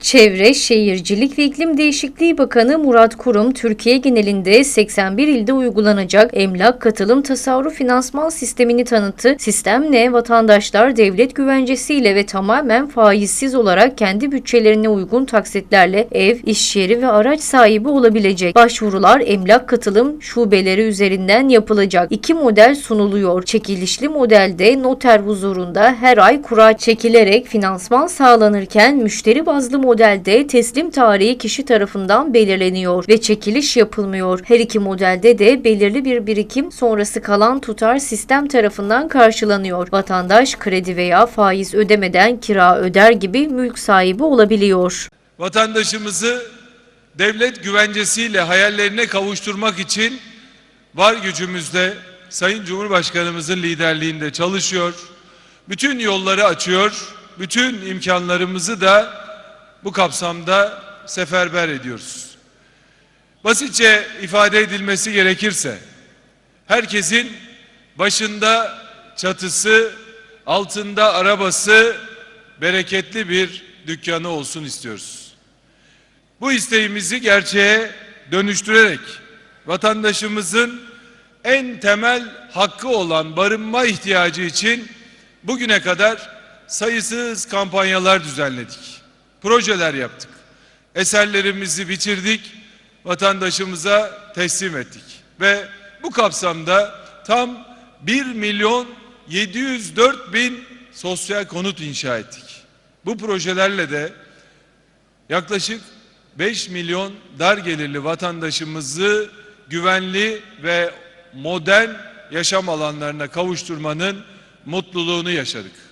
Çevre, Şehircilik ve İklim Değişikliği Bakanı Murat Kurum, Türkiye genelinde 81 ilde uygulanacak emlak katılım tasarruf finansman sistemini tanıttı. Sistem ne? Vatandaşlar devlet güvencesiyle ve tamamen faizsiz olarak kendi bütçelerine uygun taksitlerle ev, iş yeri ve araç sahibi olabilecek. Başvurular emlak katılım şubeleri üzerinden yapılacak. İki model sunuluyor. Çekilişli modelde noter huzurunda her ay kura çekilerek finansman sağlanırken müşteri bazlı modelde teslim tarihi kişi tarafından belirleniyor ve çekiliş yapılmıyor. Her iki modelde de belirli bir birikim sonrası kalan tutar sistem tarafından karşılanıyor. Vatandaş kredi veya faiz ödemeden kira öder gibi mülk sahibi olabiliyor. vatandaşımızı devlet güvencesiyle hayallerine kavuşturmak için var gücümüzle Sayın Cumhurbaşkanımızın liderliğinde çalışıyor. Bütün yolları açıyor. Bütün imkanlarımızı da bu kapsamda seferber ediyoruz. Basitçe ifade edilmesi gerekirse herkesin başında çatısı, altında arabası, bereketli bir dükkanı olsun istiyoruz. Bu isteğimizi gerçeğe dönüştürerek vatandaşımızın en temel hakkı olan barınma ihtiyacı için bugüne kadar sayısız kampanyalar düzenledik. Projeler yaptık. Eserlerimizi bitirdik, vatandaşımıza teslim ettik. Ve bu kapsamda tam 1 milyon 704 bin sosyal konut inşa ettik. Bu projelerle de yaklaşık 5 milyon dar gelirli vatandaşımızı güvenli ve modern yaşam alanlarına kavuşturmanın mutluluğunu yaşadık.